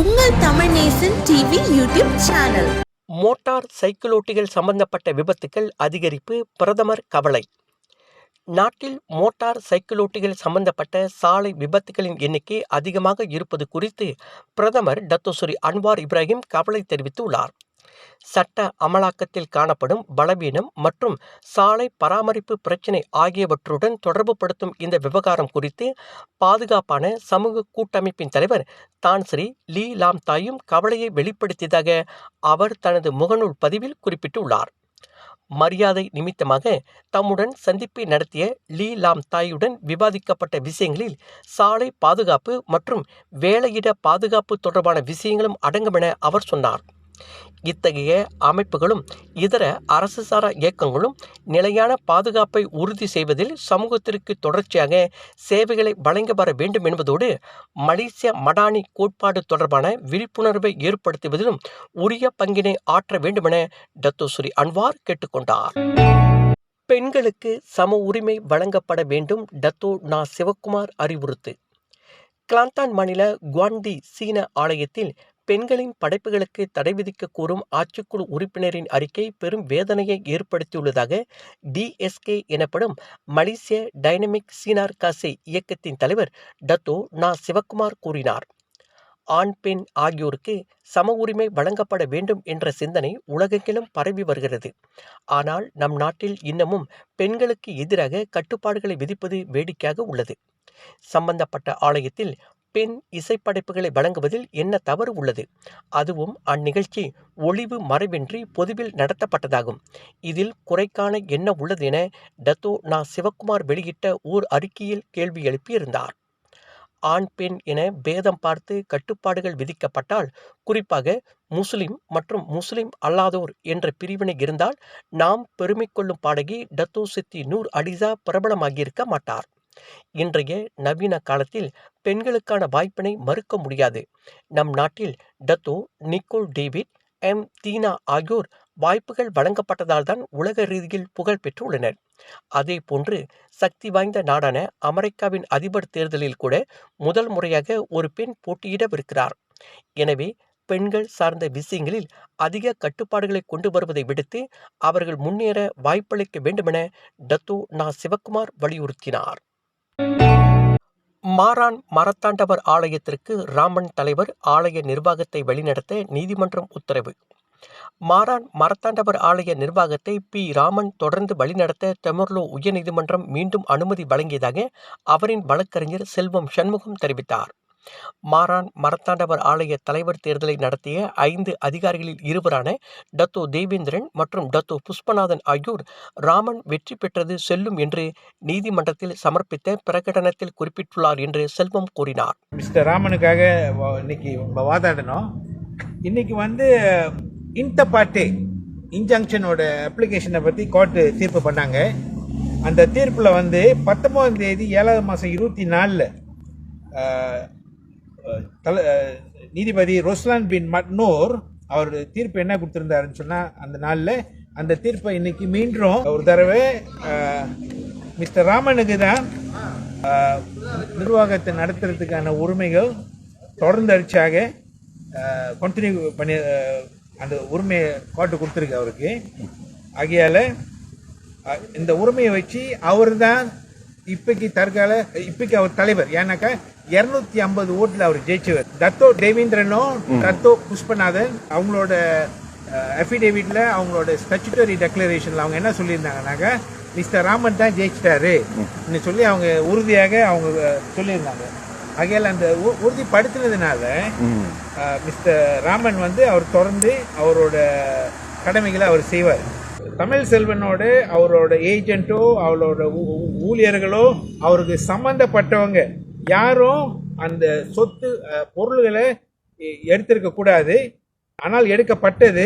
உங்கள் Tamil Nesan TV YouTube channel motor சைக்கிளோட்டிகள் சம்பந்தப்பட்ட விபத்துக்கள் அதிகரிப்பு பிரதமர் கவலை. நாட்டில் மோட்டார் சைக்கிளோட்டிகள் சம்பந்தப்பட்ட சாலை விபத்துகளின் எண்ணிக்கை அதிகமாக இருப்பது குறித்து பிரதமர் டத்தோசுரி அன்வார் இப்ராஹிம் கவலை தெரிவித்துள்ளார். சட்ட அமலாக்கத்தில் காணப்படும் பலவீனம் மற்றும் சாலை பராமரிப்பு பிரச்சினை ஆகியவற்றுடன் தொடர்புபடுத்தும் இந்த விவகாரம் குறித்து பாதுகாப்பான சமூக கூட்டமைப்பின் தலைவர் தான்ஸ்ரீ லீ லாம் தாயும் கவலையை வெளிப்படுத்தியதாக அவர் தனது முகநூல் பதிவில் குறிப்பிட்டுள்ளார். மரியாதை நிமித்தமாக தம்முடன் சந்திப்பை நடத்திய லீ லாம் தாயுடன் விவாதிக்கப்பட்ட விஷயங்களில் சாலை பாதுகாப்பு மற்றும் வேலையிட பாதுகாப்பு தொடர்பான விஷயங்களும் அடங்கும் என அவர் சொன்னார். இத்தகைய அமைப்புகளும் இதர அரசு சாரா இயக்கங்களும் நிலையான பாதுகாப்பை உறுதி செய்வதில் சமூகத்திற்கு தொடர்ச்சியாக சேவைகளை வழங்கி வர வேண்டும் என்பதோடு மலேசிய மடானி கோட்பாடு தொடர்பான விழிப்புணர்வை ஏற்படுத்துவதிலும் உரிய பங்கினை ஆற்ற வேண்டுமென டத்தோஸ்ரீ அன்வார் கேட்டுக்கொண்டார். பெண்களுக்கு சம உரிமை வழங்கப்பட வேண்டும் டத்தோ நா சிவக்குமார் அறிவுறுத்து. கிளாந்தான் மாநில குவாண்டி சீன ஆலயத்தில் பெண்களின் படைப்புகளுக்கு தடை விதிக்க கூறும் ஆட்சிக்குழு உறுப்பினரின் அறிக்கை பெரும் வேதனையை ஏற்படுத்தியுள்ளதாக டிஎஸ்கே எனப்படும் மலேசிய டைனமிக் சீனார் காசே இயக்கத்தின் தலைவர் டத்தோ நா சிவக்குமார் கூறினார். ஆண் பெண் ஆகியோருக்கு சம உரிமை வழங்கப்பட வேண்டும் என்ற சிந்தனை உலகெங்கிலும் பரவி வருகிறது. ஆனால் நம் நாட்டில் இன்னமும் பெண்களுக்கு எதிராக கட்டுப்பாடுகளை விதிப்பது வேடிக்கையாக உள்ளது. சம்பந்தப்பட்ட ஆலயத்தில் பெண் இசைப்படைப்புகளை வழங்குவதில் என்ன தவறு உள்ளது? அதுவும் அந்நிகழ்ச்சி ஒளிவு மறைவின்றி பொதுவில் நடத்தப்பட்டதாகும். இதில் குறைக்கான என்ன உள்ளது என டத்தோ நா. சிவக்குமார் வெளியிட்ட ஓர் அறிக்கையில் கேள்வி எழுப்பியிருந்தார். ஆண் பெண் என பேதம் பார்த்து கட்டுப்பாடுகள் விதிக்கப்பட்டால் குறிப்பாக முஸ்லிம் மற்றும் முஸ்லிம் அல்லாதோர் என்ற பிரிவினை இருந்தால் நாம் பெருமை கொள்ளும் பாடகி டத்தோ சித்தி நூர் அலிசா பிரபலமாகியிருக்க மாட்டார். இன்றைய நவீன காலத்தில் பெண்களுக்கான வாய்ப்பினை மறுக்க முடியாது. நம் நாட்டில் Dato Nicole David M. Deena ஆகியோர் வாய்ப்புகள் வழங்கப்பட்டதால் தான் உலக ரீதியில் புகழ் பெற்றுள்ளனர். அதே போன்று சக்தி வாய்ந்த நாடான அமெரிக்காவின் அதிபர் தேர்தலில் கூட முதல் முறையாக ஒரு பெண் போட்டியிடவிருக்கிறார். எனவே பெண்கள் சார்ந்த விஷயங்களில் அதிக கட்டுப்பாடுகளை கொண்டு வருவதை விடுத்து அவர்கள் முன்னேற வாய்ப்பளிக்க வேண்டுமென டத்தோ நா. சிவக்குமார் வலியுறுத்தினார். மாரான் மரத்தாண்டவர் ஆலயத்திற்கு ராமன் தலைவர் ஆலய நிர்வாகத்தை வழிநடத்த நீதிமன்றம் உத்தரவு. மாரான் மரத்தாண்டவர் ஆலய நிர்வாகத்தை பி. ராமன் தொடர்ந்து வழிநடத்த தெமர்லோ உயர்நீதிமன்றம் மீண்டும் அனுமதி வழங்கியதாக அவரின் வழக்கறிஞர் செல்வம் சண்முகம் தெரிவித்தார். மாரான் மரத்தாண்டவர் ஆலய தலைவர் தேர்தலை நடத்திய ஐந்து அதிகாரிகளில் இருவரான டத்தோ தேவேந்திரன் மற்றும் டத்தோ புஷ்பநாதன் ஆகியோர் ராமன் வெற்றி பெற்றது செல்லும் என்று நீதிமன்றத்தில் சமர்ப்பித்த பிரகடனத்தில் குறிப்பிட்டுள்ளார் என்று செல்வம் கூறினார். மிஸ்டர் ராமனுக்காக வா- இன்னைக்கு வாதாடணும். இன்னைக்கு வந்து இந்த பாட்டே இன்ஜங்ஷனோட அப்ளிகேஷனை பற்றி கோர்ட்டு தீர்ப்பு பண்ணாங்க. அந்த தீர்ப்பில் வந்து பத்தொம்போதாம் தேதி ஏழாவது மாதம் இருபத்தி நாலில் தல நீதிபதி ரொஸ்லான் பின் மட்னோர் அவர் தீர்ப்பு என்ன கொடுத்துருந்தாருன்னு சொன்னால் அந்த நாளில் அந்த தீர்ப்பை இன்னைக்கு மீண்டும் ஒரு தடவை மிஸ்டர் ராமனுக்கு தான் நிர்வாகத்தை நடத்துறதுக்கான உரிமைகள் தொடர்ந்து அடிச்சாக கண்டினியூ பண்ணி அந்த உரிமையை காட்டு கொடுத்துருக்கு அவருக்கு. ஆகையால் இந்த உரிமையை வச்சு அவர் தான் இப்பைக்கு தற்கால இப்பைக்கு அவர் தலைவர். ஏன்னாக்கா இருநூத்தி ஐம்பது ஓட்டுல அவர் ஜெயிச்சவர். தத்தோ தேவேந்திரனும் தத்தோ புஷ்பநாதன் அவங்களோட அஃபிடேவிட்ல அவங்களோட ஸ்டச்சுட்டரி டெக்ளரேஷன்ல அவங்க என்ன சொல்லியிருந்தாங்கன்னாக்கா மிஸ்டர் ராமன் தான் ஜெயிச்சிட்டாரு. சொல்லி அவங்க உறுதியாக அவங்க சொல்லியிருந்தாங்க. ஆகையால் அந்த உ- உறுதிப்படுத்தினதுனால அஹ், மிஸ்டர் ராமன் வந்து அவர் தொடர்ந்து அவரோட கடமைகளை அவர் செய்வார். தமிழ் செல்வனோட அவரோட ஏஜென்ட்டோ அவரோட ஊழியர்களோ அவருக்கு சம்பந்தப்பட்டவங்க யாரும் அந்த சொத்து பொருள்களை எடுத்திருக்க கூடாது. ஆனால் எடுக்கப்பட்டது.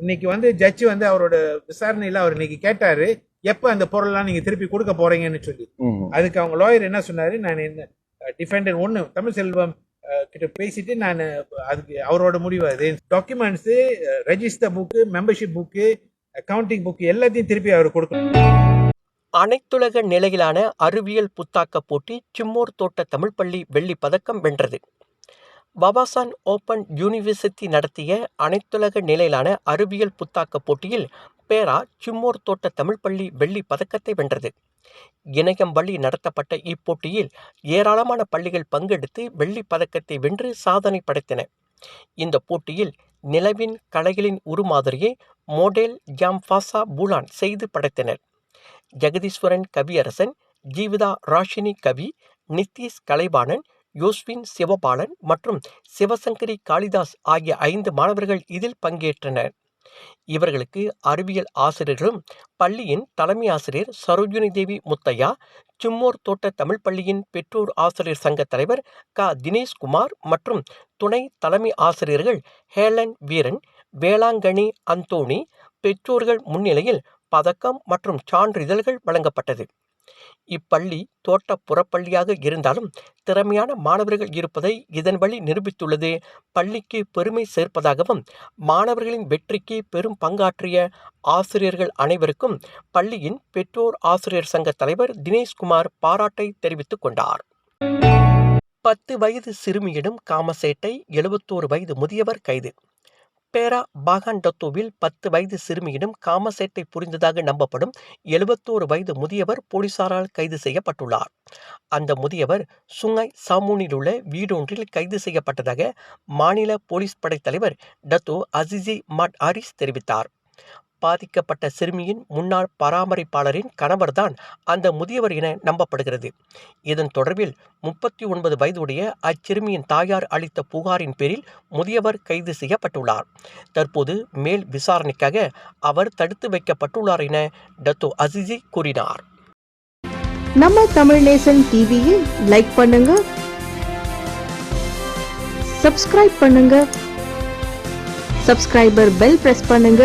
இன்னைக்கு வந்து ஜட்ஜி வந்து அவரோட விசாரணையில அவர் இன்னைக்கு கேட்டாரு எப்ப அந்த பொருள்லாம் நீங்க திருப்பி கொடுக்க போறீங்கன்னு சொல்லி. அதுக்கு அவங்க லாயர் என்ன சொன்னாரு நான் இந்த டிஃபெண்டன்ட் ஒன்று தமிழ் செல்வம் கிட்ட பேசிட்டு நான் அதுக்கு அவரோட முடிவு அது. Documents register book membership book accounting book எல்லாத்தையும் திருப்பி அவர் கொடுக்கணும். அனைத்துலக நிலையிலான அறிவியல் புத்தாக்கப் போட்டி சிம்மோர் தோட்ட தமிழ் பள்ளி வெள்ளி பதக்கம் வென்றது. பபாசான் ஓபன் யூனிவர்சிட்டி நடத்திய அனைத்துலக நிலையிலான அறிவியல் புத்தாக்கப் போட்டியில் பேரா சிம்மோர் தோட்ட தமிழ் பள்ளி வெள்ளி பதக்கத்தை வென்றது. இணையம் வழி நடத்தப்பட்ட இப்போட்டியில் ஏராளமான பள்ளிகள் பங்கெடுத்து வெள்ளி பதக்கத்தை வென்று சாதனை படைத்தன. இந்த போட்டியில் நிலவின் கலைகளின் உருமாதிரியை மோடேல் ஜாம்ஃபாசா பூலான் செய்து படைத்தனர். ஜெகதீஸ்வரன் கவியரசன் ஜீவிதா ராஷினி கவி நித்தீஷ் கலைவாணன் யோஸ்வின் சிவபாலன் மற்றும் சிவசங்கரி காளிதாஸ் ஆகிய ஐந்து மாணவர்கள் இதில் பங்கேற்றனர். இவர்களுக்கு அறிவியல் ஆசிரியர்களும் பள்ளியின் தலைமை ஆசிரியர் சரோஜினி தேவி முத்தையா சிம்மோர் தோட்ட தமிழ் பள்ளியின் பெற்றோர் ஆசிரியர் சங்க தலைவர் க. தினேஷ்குமார் மற்றும் துணை தலைமை ஆசிரியர்கள் ஹேலன் வீரன் வேளாங்கண்ணி அந்தோணி பெற்றோர்கள் முன்னிலையில் பதக்கம் மற்றும் சான்றிதழ்கள் வழங்கப்பட்டது. இப்பள்ளி தோட்ட புறப்பள்ளியாக இருந்தாலும் திறமையான மாணவர்கள் இருப்பதை இதன் வழி நிரூபித்துள்ளது. பள்ளிக்கு பெருமை சேர்ப்பதாகவும் மாணவர்களின் வெற்றிக்கு பெரும் பங்காற்றிய ஆசிரியர்கள் அனைவருக்கும் பள்ளியின் பெற்றோர் ஆசிரியர் சங்க தலைவர் தினேஷ்குமார் பாராட்டை தெரிவித்துக் கொண்டார். பத்து வயது சிறுமியிடம் காமசேட்டை எழுபத்தோரு வயது முதியவர் கைது. பேரா பாகாண்டத்துவில் பத்து வயது சிறுமியிடம் காமசேட்டை புரிந்ததாக நம்பப்படும் எழுபத்தோரு வயது முதியவர் போலீசாரால் கைது செய்யப்பட்டுள்ளார். அந்த முதியவர் சுங்காய் சாமூனில் உள்ள வீடொன்றில் கைது செய்யப்பட்டதாக மாநில போலீஸ் படைத்தலைவர் டத்தோ அசிசி மட் ஆரிஸ் தெரிவித்தார். பாதிக்கப்பட்ட சிறுமியின் முன்னாள் பராமரிப்பாளரின் கணவர்தான் அந்த முதியவர் என நம்பப்படுகிறது. இதன் தொடர்பில் முப்பத்தி ஒன்பது வயதுடைய அச்சிறுமியின் தாயார் அளித்த புகாரின் பேரில் முதியவர் கைது செய்யப்பட்டுள்ளார். தற்போது மேல் விசாரணைக்காக அவர் தடுத்து வைக்கப்பட்டுள்ளார் என டத்தோ அசிசி கூறினார். நம்ம தமிழ் நேசன் டிவியை லைக் பண்ணுங்க சப்ஸ்கிரைப் பண்ணுங்க சப்ஸ்கிரைபர் பெல் பிரஸ் பண்ணுங்க.